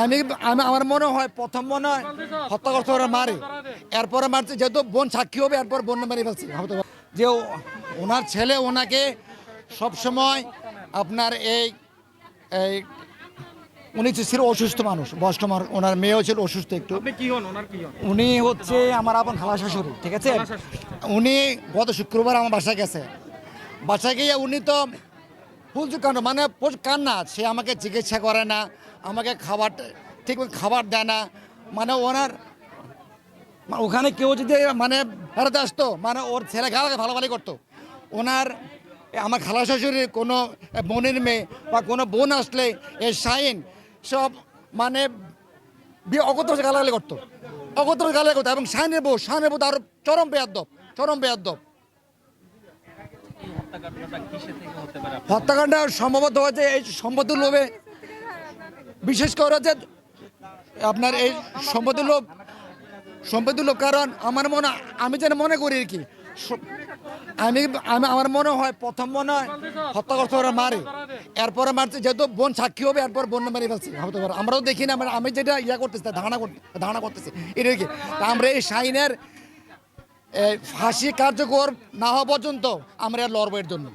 আমি আমি আমার মনে হয় প্রথম মনে হয় হত্যা করতে ওরা মারে। এরপরে মারছে যেহেতু বোন সাক্ষী হবে এরপর বোন মেরে ফেলছে। যে ওনার ছেলে ওনাকে সবসময় আপনার এই এই উনি ছিল অসুস্থ মানুষ বয়স্ক মানুষ। ওনার মেয়েও ছিল অসুস্থ একটু। আপনি কি হন? ওনার কি হন? উনি হচ্ছে আমার আপন খালা শাশুড়ি ঠিক আছে? উনি গত শুক্রবার আমার বাসায় গেছে। বাসায় গিয়ে উনি তো ফুলচু কান্ড মানে কান্না সে আমাকে চিকিৎসা করে না। আমাকে খাবার ঠিক খাবার দেয় না। মানে ওনার ওখানে কেউ যদি মানে বেড়াতে আসতো মানে ওর ছেলে খেলাকে ভালোভালো করতো। ওনার আমার খালা শাশুড়ির কোনো বোনের মেয়ে বা কোনো বোন আসলে এ শাইন সব মানে অগত গালাগালি করতো। অগত গালাগালি করতো এবং শাইনের বউ শাইনের বউ আরও চরম বেয়াদ্দব চরম বেয়াদ্দব হত্যাকাণ্ড সম্ভবত হয়েছে এই সম্পত্তির লোভে বিশেষ করে যে আপনার এই সম্পত্তির লোভ কারণ আমার মনে, আমি যেন মনে করি আর কি আমি আমি, আমার মনে হয় প্রথম মনে হয় হত্যা করতে মারে, এরপরে মারছে, যেহেতু বোন সাক্ষী হবে, এরপর বোন মেরে ফেলছে, হতে পারে। আমরাও দেখি না মানে আমি যেটা ইয়া করতেছি ধারণা করতে, ধারণা করতেছি, এটা কি। আমরা এই শাইনের, এই ফাঁসি কার্যকর না হওয়া পর্যন্ত আমরা লড়বো এর জন্য।